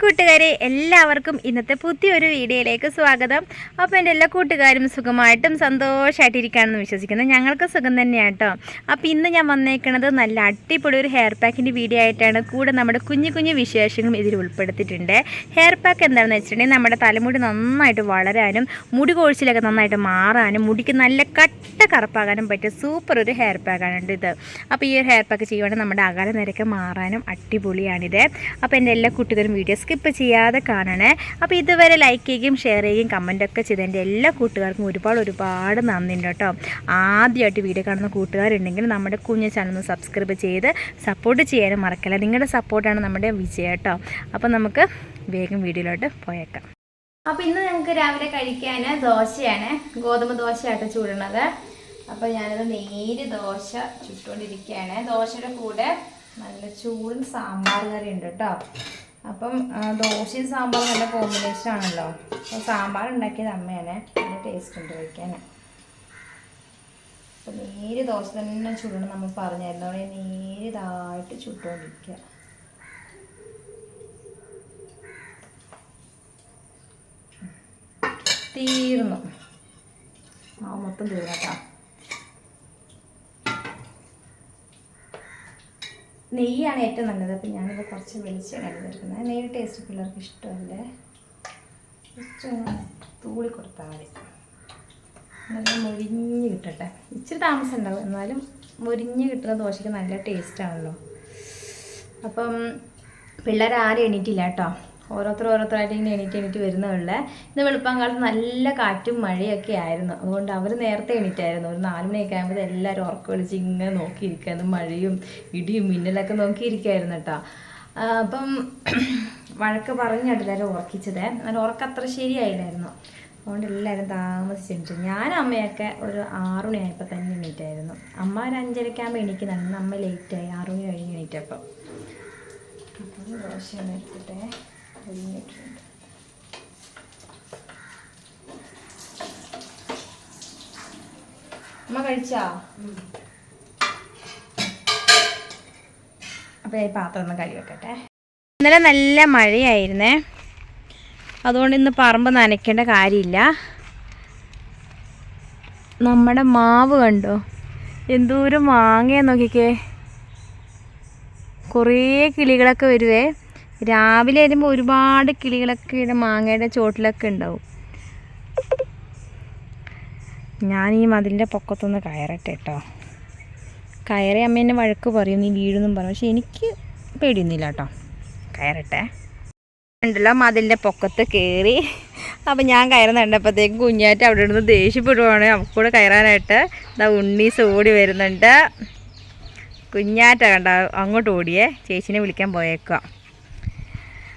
കൂട്ടുകാരെ എല്ലാവർക്കും ഇന്നത്തെ പുതിയൊരു വീഡിയോയിലേക്ക് സ്വാഗതം. അപ്പോൾ എന്റെ എല്ലാ കൂട്ടുകാരും സുഖമായിട്ടും സന്തോഷമായിട്ടിരിക്കുകയാണെന്ന് വിശ്വസിക്കുന്നു. ഞങ്ങൾക്ക് സുഖം തന്നെയാണ് കേട്ടോ അപ്പോൾ ഇന്ന് ഞാൻ വന്നേക്കുന്നത് നല്ല അടിപൊളി ഒരു ഹെയർ പാക്കിന്റെ വീഡിയോ ആയിട്ടാണ്. കൂടെ നമ്മുടെ കുഞ്ഞു കുഞ്ഞു വിശേഷങ്ങളും ഇതിൽ ഉൾപ്പെടുത്തിയിട്ടുണ്ട്. ഹെയർ പാക്ക് എന്താണെന്ന് വെച്ചിട്ടുണ്ടെങ്കിൽ നമ്മുടെ തലമുടി നന്നായിട്ട് വളരാനും മുടി കൊഴിച്ചിലൊക്കെ നന്നായിട്ട് മാറാനും മുടിക്ക് നല്ല കട്ട കറുപ്പാകാനും പറ്റിയ സൂപ്പർ ഒരു ഹെയർ പാക്കാണ് ഇത്. അപ്പോൾ ഈ ഒരു ഹെയർ പാക്ക് ചെയ്യുവാണെങ്കിൽ നമ്മുടെ അകാല നിരക്ക് മാറാനും അടിപൊളിയാണിത്. അപ്പോൾ എന്റെ എല്ലാ കൂട്ടുകാരും വീഡിയോ സ്കിപ്പ് ചെയ്യാതെ കാണണേ. അപ്പോൾ ഇതുവരെ ലൈക്ക് ചെയ്യുകയും ഷെയർ ചെയ്യുകയും കമന്റൊക്കെ ചെയ്ത് എന്റെ എല്ലാ കൂട്ടുകാർക്കും ഒരുപാട് ഒരുപാട് നന്ദിയുണ്ട് കേട്ടോ. ആദ്യമായിട്ട് വീഡിയോ കാണുന്ന കൂട്ടുകാരുണ്ടെങ്കിൽ നമ്മുടെ കുഞ്ഞു ചാനൽ ഒന്ന് സബ്സ്ക്രൈബ് ചെയ്ത് സപ്പോർട്ട് ചെയ്യാനും മറക്കല്ല. നിങ്ങളുടെ സപ്പോർട്ടാണ് നമ്മുടെ വിജയം കേട്ടോ. അപ്പോൾ നമുക്ക് വേഗം വീഡിയോയിലോട്ട് പോയേക്കാം. അപ്പോൾ ഇന്ന് ഞങ്ങൾക്ക് രാവിലെ കഴിക്കാൻ ദോശയാണ്. ഗോതമ്പ് ദോശയായിട്ട് ചൂടണത്. അപ്പോൾ ഞാനത് നേര് ദോശ ചുട്ടുകൊണ്ടിരിക്കുകയാണ് ദോശയുടെ കൂടെ നല്ല ചൂടും സാമ്പാർ കറി ഉണ്ട് കേട്ടോ. അപ്പം ദോശയും സാമ്പാറും നല്ല കോമ്പിനേഷൻ ആണല്ലോ. അപ്പോൾ സാമ്പാർ ഉണ്ടാക്കിയത് അമ്മയാണ്. നല്ല ടേസ്റ്റ് ഉണ്ട് കഴിക്കാൻ അപ്പം നേര് ദോശ തന്നെ ചുടണം നമ്മൾ പറഞ്ഞായിരുന്നു. അവിടെ നേരിതായിട്ട് ചുട്ടുകൊണ്ടിരിക്കുക തീർന്നു. ആ മൊത്തം തീർന്നട്ടാ നെയ്യാണ് ഏറ്റവും നല്ലത്. അപ്പം ഞാനിത് കുറച്ച് വെളിച്ചെണ്ണ എടുത്തിരിക്കുന്നത് നെയ്യ് ടേസ്റ്റ് പിള്ളേർക്ക് ഇഷ്ടമല്ലേ? കുറച്ച് ഒന്ന് തൂളി കൊടുത്താൽ മതി. നല്ല മുരിഞ്ഞ് കിട്ടട്ടെ. ഇച്ചിരി താമസം ഉണ്ടാവും. എന്നാലും മുരിഞ്ഞ് കിട്ടുന്ന ദോശയ്ക്ക് നല്ല ടേസ്റ്റാണല്ലോ അപ്പം പിള്ളേർ ആരും എണീറ്റില്ല കേട്ടോ. ഓരോരുത്തർ ഓരോരുത്തരായിട്ട് ഇങ്ങനെ എണീറ്റ് എണീറ്റ് വരുന്നതുള്ളേ ഇന്ന് വെളുപ്പാങ്കാലത്ത് നല്ല കാറ്റും മഴയൊക്കെ ആയിരുന്നു. അതുകൊണ്ട് അവർ നേരത്തെ എണീറ്റായിരുന്നു. ഒരു നാല് മണിയൊക്കെ ആകുമ്പോൾ എല്ലാവരും ഉറക്കം വിളിച്ച് ഇങ്ങനെ നോക്കിയിരിക്കുകയായിരുന്നു മഴയും ഇടിയും മിന്നലൊക്കെ നോക്കിയിരിക്കുകയായിരുന്നു കേട്ടോ. അപ്പം വഴക്ക് പറഞ്ഞാണ് എല്ലാവരും ഉറക്കിച്ചത്. അങ്ങനെ ഉറക്കം അത്ര ശരിയായില്ലായിരുന്നു. അതുകൊണ്ട് എല്ലാവരും താമസിച്ചിട്ടുണ്ട് ഞാൻ അമ്മയൊക്കെ ഒരു ആറു മണിയായപ്പോൾ തന്നെ എണീറ്റായിരുന്നു. അമ്മ ഒരു അഞ്ചരക്കാകുമ്പോൾ എണീക്കുന്നുണ്ട്. അമ്മ ലേറ്റായി ആറു മണി കഴിഞ്ഞ് എണീറ്റപ്പം. അപ്പം ദോശ എടുത്തിട്ട്. ഒഴിഞ്ഞിട്ടുണ്ട് അമ്മ കഴിച്ചാ? അപ്പോൾ ഈ പാത്രം ഒന്ന് കഴുകി വെക്കട്ടെ. ഇന്നലെ നല്ല മഴയായിരുന്നേ. അതുകൊണ്ട് ഇന്ന് പറമ്പ് നനയ്ക്കേണ്ട കാര്യമില്ല. നമ്മുടെ മാവ് കണ്ടോ? എന്തോരം മാങ്ങയെ നോക്കിക്കേ. കുറേ കിളികളൊക്കെ വരുവേ. രാവിലെ വരുമ്പോൾ ഒരുപാട് കിളികളൊക്കെ ഇവിടെ മാങ്ങയുടെ ചോട്ടിലൊക്കെ ഉണ്ടാവും. ഞാൻ ഈ മതിലിന്റെ പൊക്കത്തൊന്ന് കയറട്ടെ കേട്ടോ കയറി അമ്മ എന്നെ വഴക്ക് പറയും നീ വീഴുന്നും പറയും. പക്ഷെ എനിക്ക് പേടിയൊന്നുമില്ല കേട്ടോ കയറട്ടെ. ഉണ്ടല്ലോ മതിലിന്റെ പൊക്കത്ത് കയറി അപ്പം ഞാൻ കയറുന്ന കണ്ടപ്പോഴത്തേക്കും കുഞ്ഞാറ്റ് അവിടെ ഇരുന്ന് ദേഷ്യപ്പെടുവാണ്. നമുക്കൂടെ കയറാനായിട്ട് ഇതാ ഉണ്ണീസ് ഓടി വരുന്നുണ്ട്. കുഞ്ഞാറ്റ കണ്ട അങ്ങോട്ട് ഓടിയേ. ചേച്ചിനെ വിളിക്കാൻ പോയേക്കുക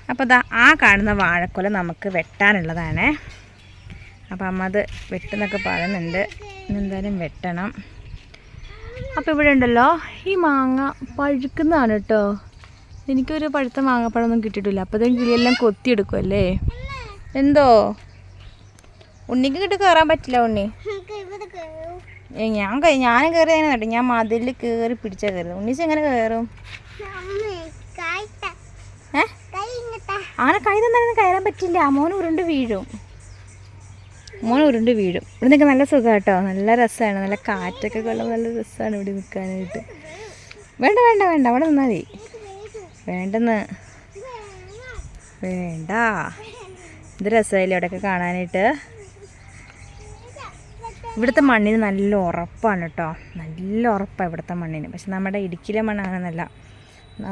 അപ്പോൾ ദാ ആ കാണുന്ന വാഴക്കൊല നമുക്ക് വെട്ടാനുള്ളതാണ്. അപ്പം അമ്മ അത് വെട്ടുന്നൊക്കെ പറയുന്നുണ്ട്. എന്തായാലും വെട്ടണം. അപ്പോൾ ഇവിടെ ഉണ്ടല്ലോ ഈ മാങ്ങ പഴുക്കുന്നതാണ് കേട്ടോ. എനിക്കൊരു പഴുത്ത മാങ്ങപ്പഴമൊന്നും കിട്ടിയിട്ടില്ല. അപ്പോഴത്തേക്കും കിളിയെല്ലാം കൊത്തിയെടുക്കുമല്ലേ എന്തോ? ഉണ്ണിക്ക് കിട്ടി കയറാൻ പറ്റില്ല ഉണ്ണി. ഞാൻ ഞാനും കയറിയതിനെ കേട്ടോ ഞാൻ മതിലിൽ കയറി പിടിച്ചാൽ കയറുന്നത് ഉണ്ണിച്ച് എങ്ങനെ കയറും അങ്ങനെ കൈ തന്നാലും കയറാൻ പറ്റില്ല മോൻ ഉരുണ്ട് വീഴും. മോൻ ഉരുണ്ട് വീഴും. ഇവിടെ നിൽക്കാൻ നല്ല സുഖം കേട്ടോ നല്ല രസമാണ് നല്ല കാറ്റൊക്കെ കൊള്ളും നല്ല രസമാണ് ഇവിടെ നിൽക്കാനായിട്ട്. വേണ്ട വേണ്ട വേണ്ട. അവിടെ നിന്നാൽ മതി. വേണ്ടെന്ന്. വേണ്ട. ഇത് രസമായില്ലേ അവിടെയൊക്കെ കാണാനായിട്ട്. ഇവിടുത്തെ മണ്ണിന് നല്ല ഉറപ്പാണ് കേട്ടോ. നല്ല ഉറപ്പാണ് ഇവിടുത്തെ മണ്ണിന്. പക്ഷെ നമ്മുടെ ഇടുക്കിയിലെ മണ്ണാണെന്നല്ല.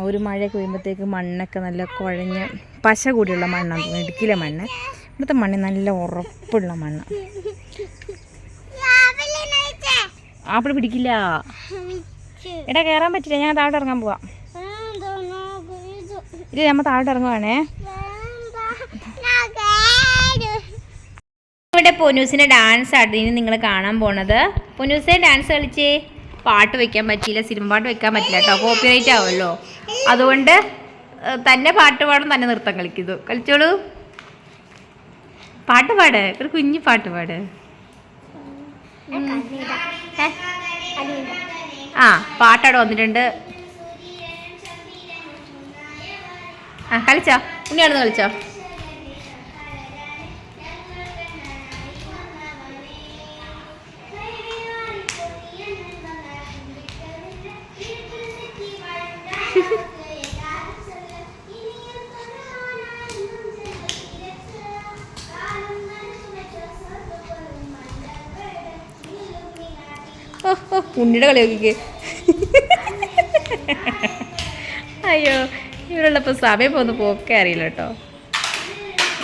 ഒരു മഴയൊക്കെ വരുമ്പോഴത്തേക്ക് മണ്ണൊക്കെ നല്ല കുഴഞ്ഞ് പശ കൂടിയുള്ള മണ്ണാണ് തോന്നുന്നു ഇടുക്കിയിലെ മണ്ണ്. ഇവിടുത്തെ മണ്ണ് നല്ല ഉറപ്പുള്ള മണ്ണ്. ആപ്പിൾ പിടിക്കില്ല. എടാ കയറാൻ പറ്റില്ല. ഞാൻ താഴോട്ട് ഇറങ്ങാൻ പോവാ. ഇല്ല നമ്മൾ താഴോട്ട് ഇറങ്ങുവാണേ. ഇവിടെ പൊന്നൂസിന്റെ ഡാൻസ് ആണ് ഇനി നിങ്ങൾ കാണാൻ പോണത്. പൊന്നൂസെ ഡാൻസ് കളിച്ചേ. പാട്ട് വെക്കാൻ പറ്റിയില്ല സിനിമ പാട്ട് വെക്കാൻ പറ്റില്ല കേട്ടോ കോപ്പിറൈറ്റ് ആവുമല്ലോ. അതുകൊണ്ട് തന്നെ പാട്ട് പാടും തന്നെ നൃത്തം കളിക്കുന്നു കളിച്ചോളൂ. പാട്ട് പാട്. ഒരു കുഞ്ഞു പാട്ട് പാട്. ആ പാട്ടവിടെ വന്നിട്ടുണ്ട്. ആ കളിച്ചോ. ഉണ്ണിയാണെന്ന് കളിച്ചോ. ഉണ്ണിയുടെ കളി നോക്കിക്ക്. അയ്യോ ഇവരുള്ളപ്പോൾ സമയം പോകുന്ന പോക്കെ അറിയില്ല കേട്ടോ.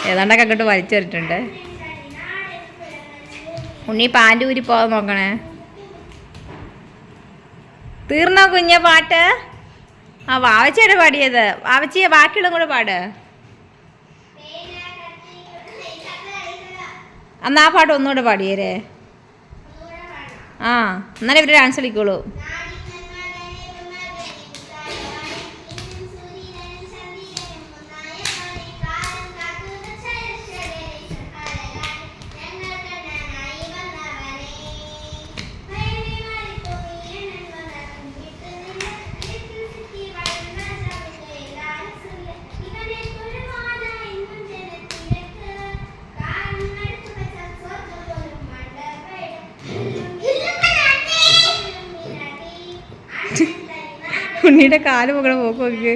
ഏതാണ്ടൊക്കെ അങ്ങോട്ട് വലിച്ചെറിട്ടുണ്ട് ഉണ്ണി പാന്റ് ഊരി പോകാൻ നോക്കണേ. തീർന്നോ കുഞ്ഞ പാട്ട്? ആ വാവച്ചയുടെ പാടിയത്. വാവച്ചിയെ ബാക്കിയുള്ള കൂടെ പാട്. അന്ന് ആ പാട്ട് ഒന്നുകൂടെ പാടിയേരേ. ആ എന്നാലേ ഇവർ ഡാൻസ് കളിക്കുള്ളൂ. ഉണ്ണിയുടെ കാൽ പോകണ പോക്ക് നോക്ക്.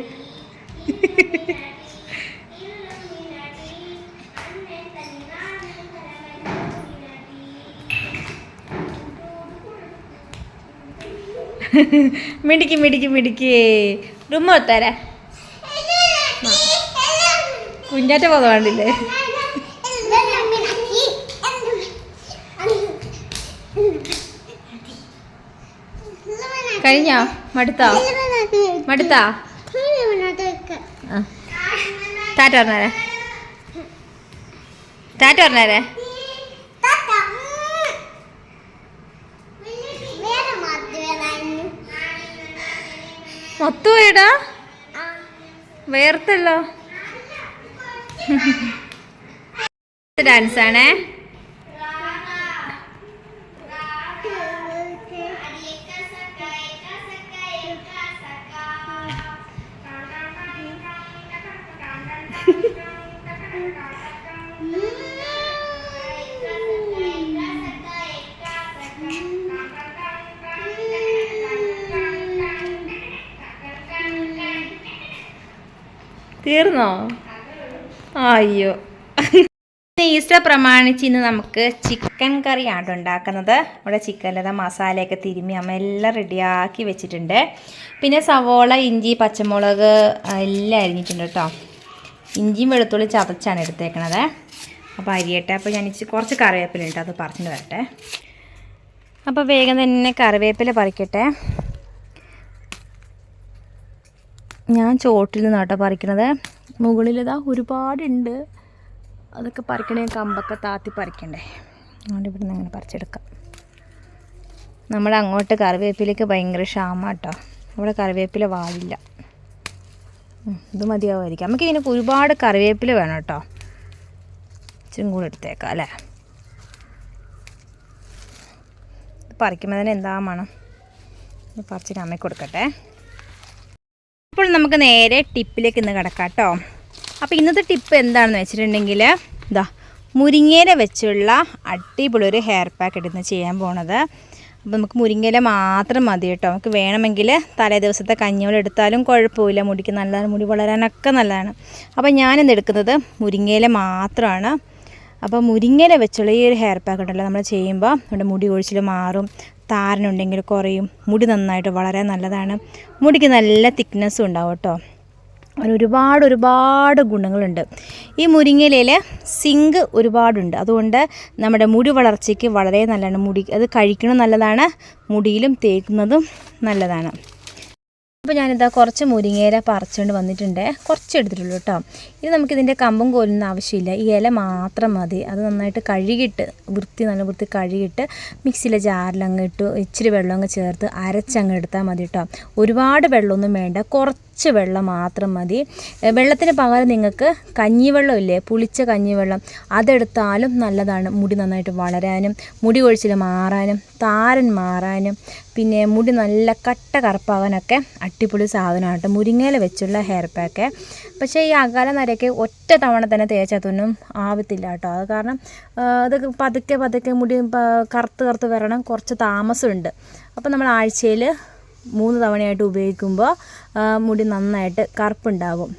മിടിക്ക് മിടിക്ക് മിടിക്ക്. റുമ്മ ഒത്താരാ. കുഞ്ഞാറ്റ പോകുന്ന കഴിഞ്ഞോ? മടുത്തോ? മടുത്താ? താറ്റ ടാറ്റ പറഞ്ഞേരെ. ടാറ്റ പറഞ്ഞേരെ. മൊത്തം പോയിടാ? വേർത്തല്ലോ. ഡാൻസ് തീർന്നോ അയ്യോ. ഈസ്റ്റർ പ്രമാണിച്ച് ഇന്ന് നമുക്ക് ചിക്കൻ കറിയാണ് ഉണ്ടാക്കുന്നത്. ഇവിടെ ചിക്കനിലത മസാലയൊക്കെ തിരുമ്മി അമ്മ എല്ലാം റെഡിയാക്കി വെച്ചിട്ടുണ്ട്. പിന്നെ സവോള ഇഞ്ചി പച്ചമുളക് എല്ലാം അരിഞ്ഞിട്ടുണ്ട് കേട്ടോ. ഇഞ്ചിയും വെളുത്തുള്ളി ചതച്ചാണ് എടുത്തേക്കണത്. അപ്പോൾ അരിയട്ടെ. അപ്പോൾ ഞാൻ ഇച്ചിരി കുറച്ച് കറിവേപ്പില ഉണ്ട് അത് പറിച്ചിട്ട് വരട്ടെ. അപ്പോൾ വേഗം തന്നെ കറിവേപ്പില പറിക്കട്ടെ. ഞാൻ ചോട്ടിൽ നിന്നാട്ടോ പറിക്കണത്. മുകളിലിതാ ഒരുപാടുണ്ട്. അതൊക്കെ പറിക്കണേ കമ്പൊക്കെ താത്തി പറിക്കണ്ടേ. അതുകൊണ്ട് ഇവിടുന്ന് അങ്ങനെ പറിച്ചെടുക്കാം. നമ്മൾ അങ്ങോട്ട് കറിവേപ്പിലേക്ക് ഭയങ്കര ക്ഷാമ കേട്ടോ ഇവിടെ കറിവേപ്പില വാഴില്ല ഇത് മതിയാവുമായിരിക്കും. നമുക്ക് ഇതിന് ഒരുപാട് കറിവേപ്പില വേണം കേട്ടോ. ഇച്ചിരി കൂടെ എടുത്തേക്കാം അല്ലേ? ഇത് പറിക്കുമ്പോൾ തന്നെ എന്താ മണം? ഇത് പറിച്ചിട്ട് അമ്മയ്ക്ക് കൊടുക്കട്ടെ. ഇപ്പോൾ നമുക്ക് നേരെ ടിപ്പിലേക്ക് ഇന്ന് കിടക്കാം കേട്ടോ അപ്പോൾ ഇന്നത്തെ ടിപ്പ് എന്താണെന്ന് വെച്ചിട്ടുണ്ടെങ്കിൽ ഇതാ മുരിങ്ങയില വെച്ചുള്ള അടിപൊളി ഒരു ഹെയർ പാക്ക് ഇടുന്ന ചെയ്യാൻ പോണത്. അപ്പോൾ നമുക്ക് മുരിങ്ങയില മാത്രം മതി കേട്ടോ നമുക്ക് വേണമെങ്കിൽ തലേ ദിവസത്തെ കഞ്ഞോളം എടുത്താലും കുഴപ്പമില്ല. മുടിക്ക് നല്ലതാണ്. മുടി വളരാനൊക്കെ നല്ലതാണ്. അപ്പോൾ ഞാനിന്ന് എടുക്കുന്നത് മുരിങ്ങയില മാത്രമാണ് അപ്പോൾ മുരിങ്ങയില വെച്ചുള്ള ഈ ഒരു ഹെയർ പാക്ക് ഉണ്ടല്ലോ നമ്മൾ ചെയ്യുമ്പോൾ നമ്മുടെ മുടി ഒഴിച്ചിൽ മാറും. താരനുണ്ടെങ്കിൽ കുറയും മുടി നന്നായിട്ട് വളരെ നല്ലതാണ്. മുടിക്ക് നല്ല തിക്നെസ്സും ഉണ്ടാവും കേട്ടോ. അതിന് ഒരുപാട് ഒരുപാട് ഗുണങ്ങളുണ്ട്. ഈ മുരിങ്ങയിലയിൽ സിങ്ക് ഒരുപാടുണ്ട്. അതുകൊണ്ട് നമ്മുടെ മുടി വളർച്ചയ്ക്ക് വളരെ നല്ലതാണ്. മുടി അത് കഴിക്കണം നല്ലതാണ്. മുടിയിലും തേക്കുന്നതും നല്ലതാണ്. അപ്പോൾ ഞാനിതാ കുറച്ച് മുരിങ്ങേര പറിച്ചുകൊണ്ട് വന്നിട്ടുണ്ട്. കുറച്ച് എടുത്തിട്ടുള്ളൂ കേട്ടോ. ഇനി നമുക്കിതിന്റെ കമ്പും കോലൊന്നും ആവശ്യമില്ല. ഈ ഇല മാത്രം മതി. അത് നന്നായിട്ട് കഴുകിയിട്ട് വൃത്തി നല്ല വൃത്തി കഴുകിയിട്ട് മിക്സിയിലെ ജാറിലങ്ങ് ഇട്ട് ഇച്ചിരി വെള്ളം അങ്ങ് ചേർത്ത് അരച്ചങ്ങ് എടുത്താൽ മതി കേട്ടോ. ഒരുപാട് വെള്ളമൊന്നും വേണ്ട. കുറച്ച് കുറച്ച് വെള്ളം മാത്രം മതി. വെള്ളത്തിന് പകരം നിങ്ങൾക്ക് കഞ്ഞിവെള്ളം ഇല്ലേ പുളിച്ച കഞ്ഞിവെള്ളം. അതെടുത്താലും നല്ലതാണ് മുടി നന്നായിട്ട് വളരാനും മുടി കൊഴിച്ചിൽ മാറാനും താരൻ മാറാനും പിന്നെ മുടി നല്ല കട്ട കറുപ്പാകാനൊക്കെ അടിപൊളി സാധനമാണ് കേട്ടോ. മുരിങ്ങയില വെച്ചുള്ള ഹെയർ പാക്ക് പക്ഷേ ഈ അകാല നരയ്ക്ക് ഒറ്റ തവണ തന്നെ തേച്ചതൊന്നും ആവത്തില്ല കേട്ടോ. അത് കാരണം അത് പതുക്കെ പതുക്കെ മുടി കറുത്ത് കറുത്ത് വരണം. കുറച്ച് താമസമുണ്ട്. അപ്പോൾ നമ്മൾ ആഴ്ചയിൽ മൂന്ന് തവണയായിട്ട് ഉപയോഗിക്കുമ്പോൾ മുടി നന്നായിട്ട് കറുപ്പുണ്ടാകും.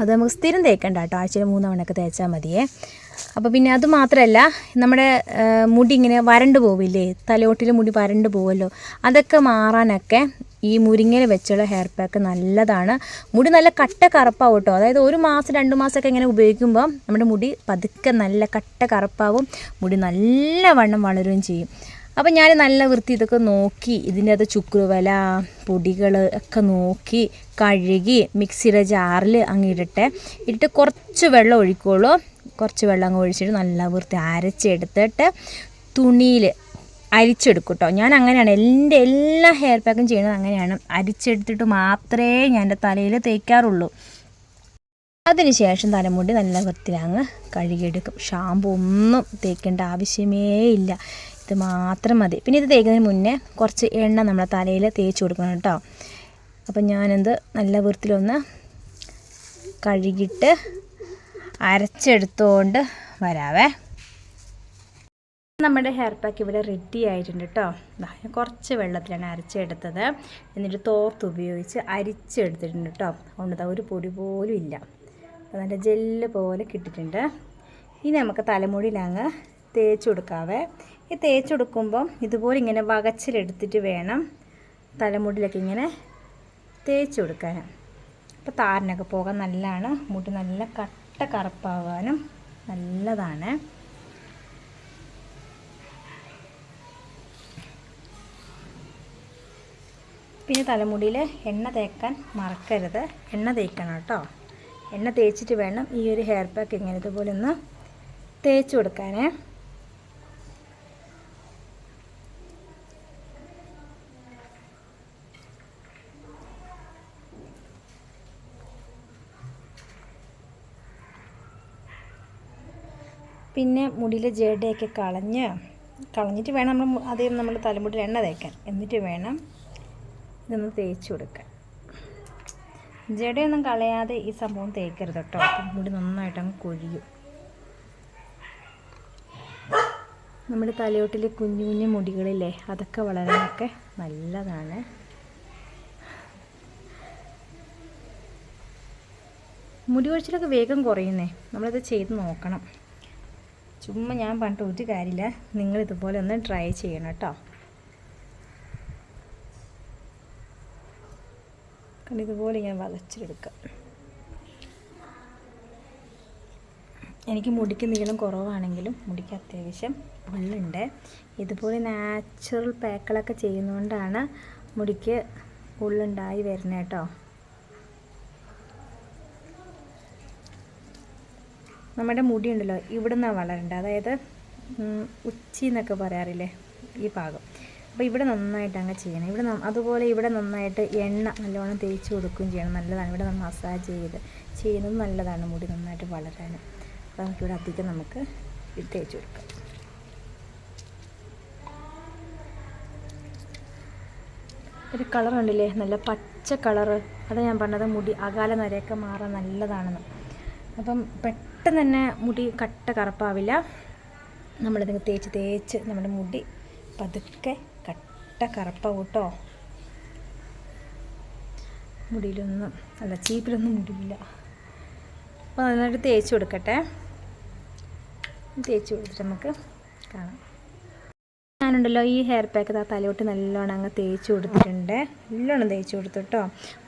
അത് നമുക്ക് സ്ഥിരം തേക്കണ്ട കേട്ടോ. ആഴ്ചയിൽ മൂന്ന് തവണയൊക്കെ തേച്ചാൽ മതിയേ. അപ്പോൾ പിന്നെ അത് മാത്രമല്ല നമ്മുടെ മുടി ഇങ്ങനെ വരണ്ട് പോവില്ലേ? തലയോട്ടിൽ മുടി വരണ്ട് പോവുമല്ലോ അതൊക്കെ മാറാനൊക്കെ ഈ മുരിങ്ങയിൽ വെച്ചുള്ള ഹെയർ പാക്ക് നല്ലതാണ്. മുടി നല്ല കട്ട കറുപ്പാവും കേട്ടോ. അതായത് ഒരു മാസം രണ്ട് മാസമൊക്കെ ഇങ്ങനെ ഉപയോഗിക്കുമ്പോൾ നമ്മുടെ മുടി പതുക്കെ നല്ല കട്ട കറുപ്പാവും. മുടി നല്ല വണ്ണം വളരുകയും ചെയ്യും. അപ്പം ഞാൻ നല്ല വൃത്തി ഇതൊക്കെ നോക്കി ഇതിന്റെ അത് ചുക്രുവല പൊടികൾ ഒക്കെ നോക്കി കഴുകി മിക്സിയുടെ ജാറിൽ അങ്ങ് ഇടട്ടെ. ഇട്ടിട്ട് കുറച്ച് വെള്ളം ഒഴിക്കുള്ളൂ. കുറച്ച് വെള്ളം അങ്ങ് ഒഴിച്ചിട്ട് നല്ല വൃത്തി അരച്ചെടുത്തിട്ട് തുണിയിൽ അരിച്ചെടുക്കും കേട്ടോ ഞാൻ അങ്ങനെയാണ് എന്റെ എല്ലാ ഹെയർ പാക്കും ചെയ്യുന്നത് അങ്ങനെയാണ്. അരിച്ചെടുത്തിട്ട് മാത്രമേ ഞാൻ എന്റെ തലയിൽ തേക്കാറുള്ളൂ. അതിനുശേഷം തലമുടി നല്ല വൃത്തിയിലങ്ങ് കഴുകിയെടുക്കും. ഷാമ്പു ഒന്നും തേക്കേണ്ട ആവശ്യമേ ഇല്ല. ഇത് മാത്രം മതി. പിന്നെ ഇത് തേക്കുന്നതിന് മുന്നേ കുറച്ച് എണ്ണ നമ്മളെ തലയിൽ തേച്ച് കൊടുക്കണം കേട്ടോ. അപ്പം ഞാനെന്ത് നല്ല വൃത്തിയിലൊന്ന് കഴുകിയിട്ട് അരച്ചെടുത്തുകൊണ്ട് വരാവേ. നമ്മുടെ ഹെയർ പാക്ക് ഇവിടെ റെഡി ആയിട്ടുണ്ട് കേട്ടോ. കുറച്ച് വെള്ളത്തിലാണ് അരച്ചെടുത്തത്. എന്നിട്ട് തോർത്ത് ഉപയോഗിച്ച് അരിച്ചെടുത്തിട്ടുണ്ട് കേട്ടോ. അതുകൊണ്ട് ഒരു പൊടി പോലും ഇല്ല. നല്ല ജെല്ല് പോലെ കിട്ടിയിട്ടുണ്ട്. ഇനി നമുക്ക് തലമുടിയിലങ്ങ് തേച്ച് കൊടുക്കാവേ. ഈ തേച്ച് കൊടുക്കുമ്പം ഇതുപോലെ ഇങ്ങനെ വകച്ചിലെടുത്തിട്ട് വേണം തലമുടിയിലൊക്കെ ഇങ്ങനെ തേച്ച് കൊടുക്കാൻ അപ്പോൾ താരനൊക്കെ പോകാൻ നല്ലതാണ്. മുടി നല്ല കട്ട കറുപ്പാകാനും നല്ലതാണ്. പിന്നെ തലമുടിയിൽ എണ്ണ തേക്കാൻ മറക്കരുത്. എണ്ണ തേക്കണം കേട്ടോ. എണ്ണ തേച്ചിട്ട് വേണം ഈ ഒരു ഹെയർ പാക്ക് ഇങ്ങനെ ഇതുപോലെ ഒന്ന് തേച്ച് കൊടുക്കാനേ. പിന്നെ മുടിയിലെ ജടയൊക്കെ കളഞ്ഞ് കളഞ്ഞിട്ട് വേണം നമ്മൾ ആദ്യം നമ്മൾ തലമുടിയിൽ എണ്ണ തേക്കാൻ. എന്നിട്ട് വേണം ഇതൊന്ന് തേച്ച് കൊടുക്കാൻ. ജടയൊന്നും കളയാതെ ഈ സംഭവം തേക്കരുത് കേട്ടോ. മുടി നന്നായിട്ട് അങ്ങ് കൊഴിയും. നമ്മുടെ തലയോട്ടിലെ കുഞ്ഞു കുഞ്ഞു മുടികളില്ലേ അതൊക്കെ വളരാനൊക്കെ നല്ലതാണ്. മുടി കൊഴിച്ചിലൊക്കെ വേഗം കുറയുന്നേ. നമ്മളത് ചെയ്ത് നോക്കണം. ചുമ്മാ ഞാൻ പറഞ്ഞിട്ട് ഒരു കാര്യമില്ല. നിങ്ങൾ ഇതുപോലെ ഒന്ന് ട്രൈ ചെയ്യണം കേട്ടോ. ഇതുപോലെ ഇങ്ങനെ വതച്ചെടുക്കാം എനിക്ക് മുടിക്ക് നീളം കുറവാണെങ്കിലും മുടിക്ക് അത്യാവശ്യം ഉള്ളുണ്ട് ഇതുപോലെ നാച്ചുറൽ പാക്കുകളൊക്കെ ചെയ്യുന്നതുകൊണ്ടാണ് മുടിക്ക് ഉള്ളുണ്ടായി വരുന്നത് കേട്ടോ. നമ്മുടെ മുടി ഉണ്ടല്ലോ ഇവിടെ നിന്നാണ് വളരേണ്ടത്. അതായത് ഉച്ചി എന്നൊക്കെ പറയാറില്ലേ ഈ ഭാഗം. അപ്പോൾ ഇവിടെ നന്നായിട്ട് അങ്ങ് ചെയ്യണം. ഇവിടെ അതുപോലെ ഇവിടെ നന്നായിട്ട് എണ്ണ നല്ലോണം തേച്ച് കൊടുക്കുകയും ചെയ്യണം. നല്ലതാണ്. ഇവിടെ നമ്മൾ മസാജ് ചെയ്ത് ചെയ്യുന്നത് നല്ലതാണ്. മുടി നന്നായിട്ട് വളരാൻ അപ്പോൾ നമുക്കിവിടെ അധികം നമുക്ക് തേച്ച് കൊടുക്കാം. ഒരു കളറുണ്ടല്ലേ? നല്ല പച്ച കളറ്. അത് ഞാൻ പറഞ്ഞത് മുടി അകാല നരയൊക്കെ മാറാൻ നല്ലതാണെന്ന്. അപ്പം പെട്ടെന്ന് തന്നെ മുടി കട്ട കറുപ്പാവില്ല. നമ്മളിത് തേച്ച് തേച്ച് നമ്മുടെ മുടി പതുക്കെ കട്ട കറുപ്പാവും കേട്ടോ മുടിയിലൊന്നും അല്ല ചീപ്പിലൊന്നും മുടിയില്ല. അപ്പോൾ നന്നായിട്ട് തേച്ച് കൊടുക്കട്ടെ. തേച്ച് കൊടുത്തിട്ട് നമുക്ക് കാണാം. ഞാനുണ്ടല്ലോ ഈ ഹെയർ പാക്ക് ആ തലയോട്ട് നല്ലോണം അങ്ങ് തേച്ച് കൊടുത്തിട്ടുണ്ട്. നല്ലോണം തേച്ച് കൊടുത്തു കേട്ടോ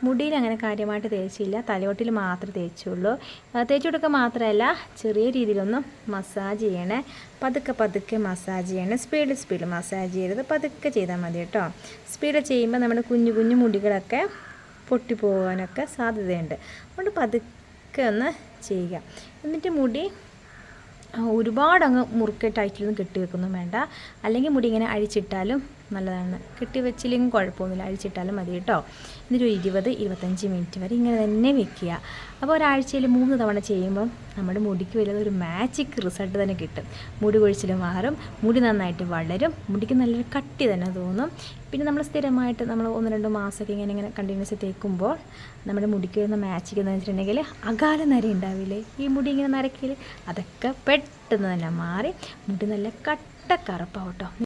മുടിയിൽ അങ്ങനെ കാര്യമായിട്ട് തേച്ചില്ല. തലയോട്ടിൽ മാത്രമേ തേച്ചുള്ളൂ. തേച്ച് കൊടുക്കുക മാത്രമല്ല ചെറിയ രീതിയിലൊന്നും മസാജ് ചെയ്യണേ. പതുക്കെ പതുക്കെ മസാജ് ചെയ്യണേ. സ്പീഡ് സ്പീഡ് മസാജ് ചെയ്യരുത്. പതുക്കെ ചെയ്താൽ മതി കേട്ടോ സ്പീഡ് ചെയ്യുമ്പോൾ നമ്മുടെ കുഞ്ഞു കുഞ്ഞു മുടികളൊക്കെ പൊട്ടിപ്പോകാനൊക്കെ സാധ്യതയുണ്ട്. അതുകൊണ്ട് പതുക്കെ ഒന്ന് ചെയ്യുക. എന്നിട്ട് മുടി ആ, ഒരുപാട് അങ്ങ് മുറുക്കെ ടൈറ്റിലൊന്നും കെട്ടി വെക്കൊന്നും വേണ്ട. അല്ലെങ്കിൽ മുടി ഇങ്ങനെ അഴിച്ചിട്ടാലും നല്ലതാണ്. കെട്ടി വെച്ചില്ലെങ്കിൽ കുഴപ്പമൊന്നുമില്ല. അഴിച്ചിട്ടാലും മതി കേട്ടോ. എന്നിട്ട് ഒരു ഇരുപത് ഇരുപത്തഞ്ച് മിനിറ്റ് വരെ ഇങ്ങനെ തന്നെ വെക്കുക. അപ്പോൾ ഒരാഴ്ചയിൽ മൂന്ന് തവണ ചെയ്യുമ്പം നമ്മുടെ മുടിക്ക് വരുന്നത് ഒരു മാജിക് റിസൾട്ട് തന്നെ കിട്ടും. മുടി കൊഴിച്ചിൽ മാറും. മുടി നന്നായിട്ട് വളരും. മുടിക്ക് നല്ലൊരു കട്ടി തന്നെ തോന്നും. പിന്നെ നമ്മൾ സ്ഥിരമായിട്ട് നമ്മൾ ഒന്ന് രണ്ട് മാസമൊക്കെ ഇങ്ങനെ ഇങ്ങനെ കണ്ടിന്യൂസ് തേക്കുമ്പോൾ നമ്മുടെ മുടിക്ക് വരുന്ന മാജിക് എന്ന് വെച്ചിട്ടുണ്ടെങ്കിൽ അകാല നര ഉണ്ടാവില്ലേ? ഈ മുടി ഇങ്ങനെ നരക്കിൽ അതൊക്കെ പെട്ടെന്ന് തന്നെ മാറി. മുടി നല്ല കട്ട കറുപ്പാവും കേട്ടോ.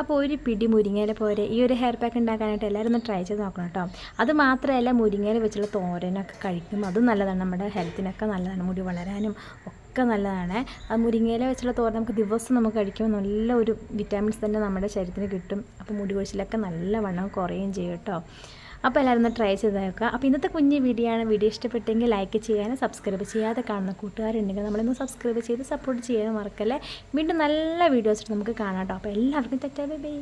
അപ്പോൾ ഒരു പിടി മുരിങ്ങയില പോരെ ഈ ഒരു ഹെയർ പാക്ക് ഉണ്ടാക്കാനായിട്ട് എല്ലാവരും ഒന്ന് ട്രൈ ചെയ്ത് നോക്കണം കേട്ടോ അത് മാത്രമല്ല മുരിങ്ങയില വെച്ചുള്ള തോരനൊക്കെ കഴിക്കും. അതും നല്ലതാണ്. നമ്മുടെ ഹെൽത്തിനൊക്കെ നല്ലതാണ്. മുടി വളരാനും ഒക്കെ നല്ലതാണ്. ആ മുരിങ്ങയില വെച്ചുള്ള തോരൻ നമുക്ക് ദിവസം നമുക്ക് കഴിക്കുമ്പോൾ നല്ല ഒരു വിറ്റാമിൻസ് തന്നെ നമ്മുടെ ശരീരത്തിന് കിട്ടും. അപ്പോൾ മുടി കൊഴിച്ചിലൊക്കെ നല്ല വണ്ണം കുറയുകയും ചെയ്യും കേട്ടോ അപ്പോൾ എല്ലാവരും ഒന്ന് ട്രൈ ചെയ്ത് നോക്കുക. അപ്പോൾ ഇന്നത്തെ കുഞ്ഞ് വീഡിയോ ആണ്. വീഡിയോ ഇഷ്ടപ്പെട്ടെങ്കിൽ ലൈക്ക് ചെയ്യാനും സബ്സ്ക്രൈബ് ചെയ്യാതെ കാണുന്ന കൂട്ടുകാരുണ്ടെങ്കിൽ നമ്മളൊന്ന് സബ്സ്ക്രൈബ് ചെയ്ത് സപ്പോർട്ട് ചെയ്യാൻ മറക്കല്ലേ? വീണ്ടും നല്ല വീഡിയോസ് നമുക്ക് കാണാം കേട്ടോ. അപ്പോൾ എല്ലാവർക്കും തെറ്റാ ബൈ